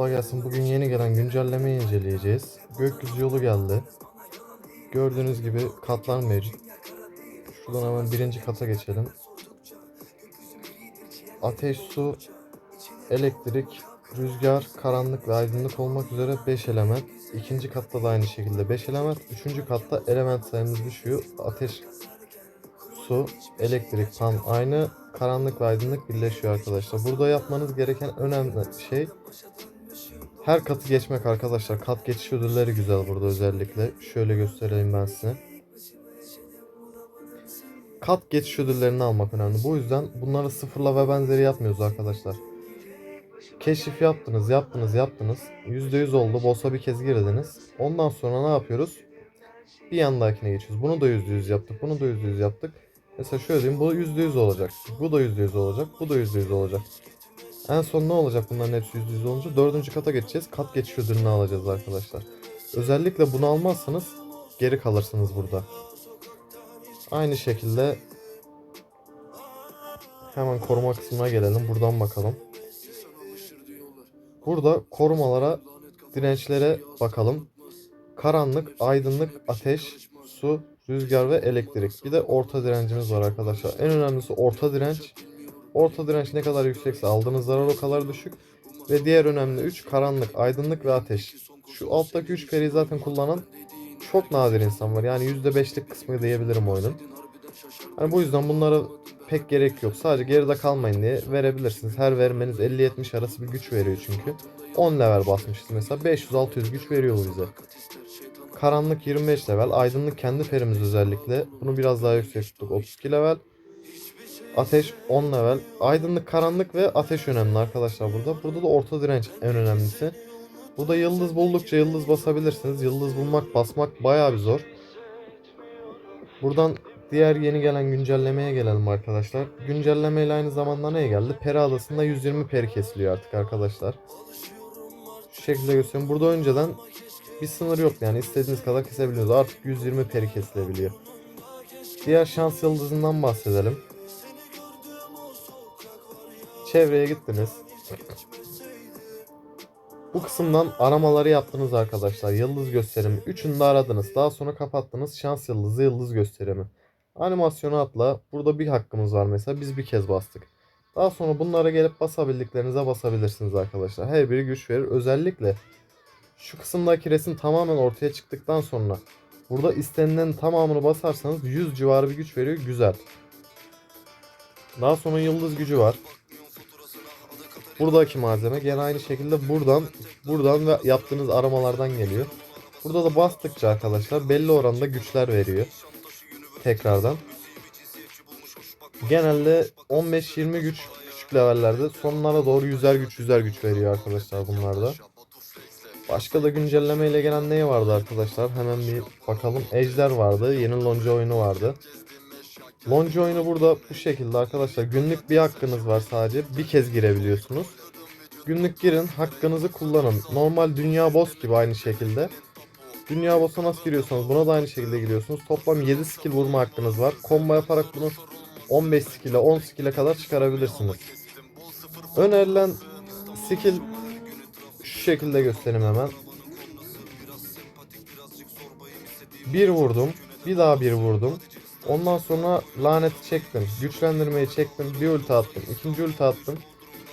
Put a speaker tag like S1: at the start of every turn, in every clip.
S1: Kolay gelsin. Bugün yeni gelen güncellemeyi inceleyeceğiz. Gökyüzü yolu geldi. Gördüğünüz gibi katlar mevcut. Şuradan hemen birinci kata geçelim. Ateş, su, elektrik, rüzgar, karanlık ve aydınlık olmak üzere 5 element. İkinci katta da aynı şekilde 5 element. Üçüncü katta element sayımız düşüyor. Ateş, su, elektrik tam aynı. Karanlık ve aydınlık birleşiyor arkadaşlar. Burada yapmanız gereken önemli şey her katı geçmek arkadaşlar. Kat geçiş ödülleri güzel burada özellikle. Şöyle göstereyim ben size. Kat geçiş ödüllerini almak önemli. Bu yüzden bunları sıfırla ve benzeri yapmıyoruz arkadaşlar. Keşif yaptınız, yaptınız, yaptınız. %100 oldu. Boss'a bir kez girdiniz. Ondan sonra ne yapıyoruz? Bir yandakine geçiyoruz. Bunu da %100 yaptık. Bunu da %100 yaptık. Mesela şöyle diyeyim. Bu %100 olacak. Bu da %100 olacak. Bu da %100 olacak. En son ne olacak bunların hepsi %100 olunca? Dördüncü kata geçeceğiz. Kat geçiş ödülünü alacağız arkadaşlar. Özellikle bunu almazsanız geri kalırsınız burada. Aynı şekilde hemen koruma kısmına gelelim. Buradan bakalım. Burada korumalara, dirençlere bakalım. Karanlık, aydınlık, ateş, su, rüzgar ve elektrik. Bir de orta direncimiz var arkadaşlar. En önemlisi orta direnç. Orta direnç ne kadar yüksekse aldığınız zarar o kadar düşük. Ve diğer önemli 3 karanlık, aydınlık ve ateş. Şu alttaki 3 periyi zaten kullanan çok nadir insan var. Yani %5'lik kısmı diyebilirim oyunun. Hani bu yüzden bunlara pek gerek yok. Sadece geride kalmayın diye verebilirsiniz. Her vermeniz 50-70 arası bir güç veriyor çünkü. 10 level basmışız mesela 500-600 güç veriyor bize. Karanlık 25 level, aydınlık kendi perimiz özellikle. Bunu biraz daha yüksek tuttuk 32 level. Ateş 10 level. Aydınlık, karanlık ve ateş önemli arkadaşlar burada. Burada da orta direnç en önemlisi. Burada yıldız buldukça yıldız basabilirsiniz. Yıldız bulmak, basmak bayağı bir zor. Buradan diğer yeni gelen güncellemeye gelelim arkadaşlar. Güncellemeyle aynı zamanda ne geldi? Peri adasında 120 peri kesiliyor artık arkadaşlar. Şu şekilde göstereyim. Burada önceden bir sınır yok yani istediğiniz kadar kesebiliyoruz. Artık 120 peri kesilebiliyor. Diğer şans yıldızından bahsedelim. Çevreye gittiniz. Bu kısımdan aramaları yaptınız arkadaşlar. Yıldız gösterimi. Üçünü de aradınız. Daha sonra kapattınız. Şans yıldızı, yıldız gösterimi. Animasyonu atla. Burada bir hakkımız var mesela. Biz bir kez bastık. Daha sonra bunlara gelip basabildiklerinize basabilirsiniz arkadaşlar. Her biri güç verir. Özellikle şu kısımdaki resim tamamen ortaya çıktıktan sonra burada istenilen tamamını basarsanız 100 civarı bir güç veriyor. Güzel. Daha sonra yıldız gücü var. Buradaki malzeme gene aynı şekilde buradan buradan ve yaptığınız aramalardan geliyor. Burada da bastıkça arkadaşlar belli oranda güçler veriyor. Tekrardan. Genelde 15-20 güç küçük levellerde sonlara doğru yüzer güç yüzer güç veriyor arkadaşlar bunlarda. Başka da güncellemeyle gelen ne vardı arkadaşlar? Hemen bir bakalım. Ejder vardı. Yeni lonca oyunu vardı. Lonca oyunu burada bu şekilde arkadaşlar. Günlük bir hakkınız var sadece. Bir kez girebiliyorsunuz. Günlük girin. Hakkınızı kullanın. Normal dünya boss gibi aynı şekilde. Dünya boss'a nasıl giriyorsanız buna da aynı şekilde giriyorsunuz. Toplam 7 skill vurma hakkınız var. Combo yaparak bunu 15 skill'e 10 skill'e kadar çıkarabilirsiniz. Önerilen skill şu şekilde göstereyim hemen. Bir vurdum. Bir daha bir vurdum. Ondan sonra laneti çektim. Güçlendirmeyi çektim. Bir ulti attım. ikinci ulti attım.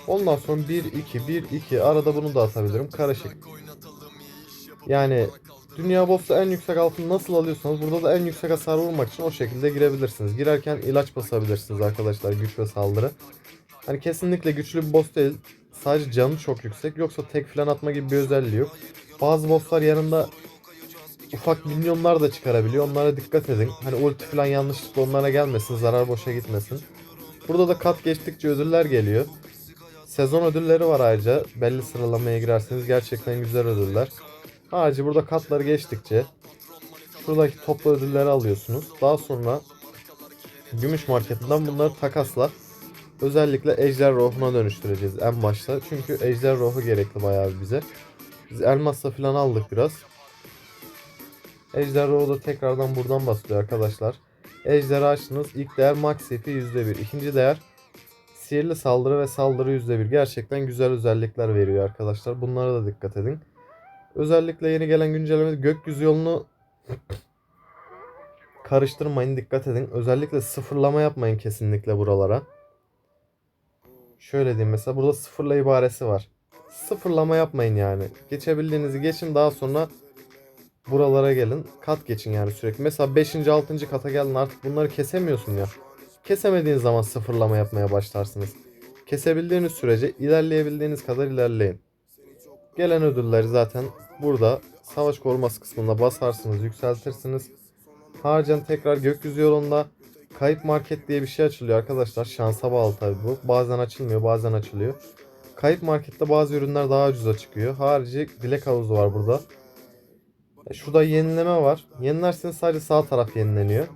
S1: Ondan sonra 1 2 1 2 arada bunu da atabilirim. Karışık. Yani dünya boss'ta en yüksek altını nasıl alıyorsanız burada da en yüksek hasar vurmak için o şekilde girebilirsiniz. Girerken ilaç basabilirsiniz arkadaşlar güç ve saldırı. Hani kesinlikle güçlü bir boss değil. Sadece canı çok yüksek. Yoksa tek falan atma gibi bir özelliği yok. Bazı bosslar yanında ufak minyonlar da çıkarabiliyor. Onlara dikkat edin. Hani ulti falan yanlışlıkla onlara gelmesin. Zarar boşa gitmesin. Burada da kat geçtikçe ödüller geliyor. Sezon ödülleri var ayrıca. Belli sıralamaya girerseniz gerçekten güzel ödüller. Ayrıca burada katları geçtikçe şuradaki toplu ödülleri alıyorsunuz. Daha sonra gümüş marketinden bunları takasla özellikle ejder ruhuna dönüştüreceğiz en başta. Çünkü ejder ruhu gerekli bayağı bize. Biz elmasla falan aldık biraz. Ejder ruhu da tekrardan buradan basılıyor arkadaşlar. Ejder açtınız. İlk değer max CP %1. İkinci değer Sihirli saldırı ve saldırı %1 gerçekten güzel özellikler veriyor arkadaşlar. Bunlara da dikkat edin. Özellikle yeni gelen güncellemede gökyüzü yolunu karıştırmayın dikkat edin. Özellikle sıfırlama yapmayın kesinlikle buralara. Şöyle diyeyim mesela burada sıfırla ibaresi var. Sıfırlama yapmayın yani. Geçebildiğinizi geçin daha sonra buralara gelin. Kat geçin yani sürekli. Mesela 5. 6. kata geldin artık bunları kesemiyorsun ya. Kesemediğiniz zaman sıfırlama yapmaya başlarsınız. Kesebildiğiniz sürece ilerleyebildiğiniz kadar ilerleyin. Gelen ödülleri zaten burada savaş koruması kısmında basarsınız, yükseltirsiniz. Harcan tekrar gökyüzü yolunda kayıp market diye bir şey açılıyor arkadaşlar. Şansa bağlı tabi bu. Bazen açılmıyor, bazen açılıyor. Kayıp markette bazı ürünler daha ucuza çıkıyor. Harici dilek havuzu var burada. E, Şurada yenileme var. Yenilerseniz sadece sağ taraf yenileniyor.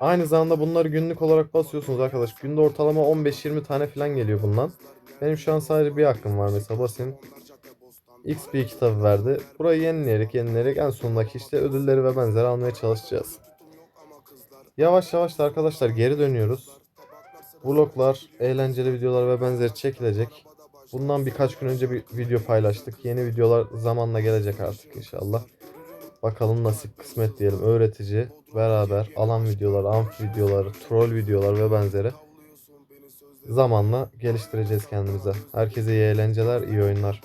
S1: Aynı zamanda bunları günlük olarak basıyorsunuz arkadaş. Günde ortalama 15-20 tane falan geliyor bundan. Benim şu an sadece bir hakkım var mesela basayım. XP kitabı verdi. Burayı yenileyerek yenileyerek en sondaki işte ödülleri ve benzeri almaya çalışacağız. Yavaş yavaş da arkadaşlar geri dönüyoruz. Vloglar, eğlenceli videolar ve benzeri çekilecek. Bundan birkaç gün önce bir video paylaştık. Yeni videolar zamanla gelecek artık inşallah. Bakalım nasip kısmet diyelim. Öğretici, beraber alan videoları, amfi videoları, troll videolar ve benzeri. Zamanla geliştireceğiz kendimize. Herkese iyi eğlenceler, iyi oyunlar.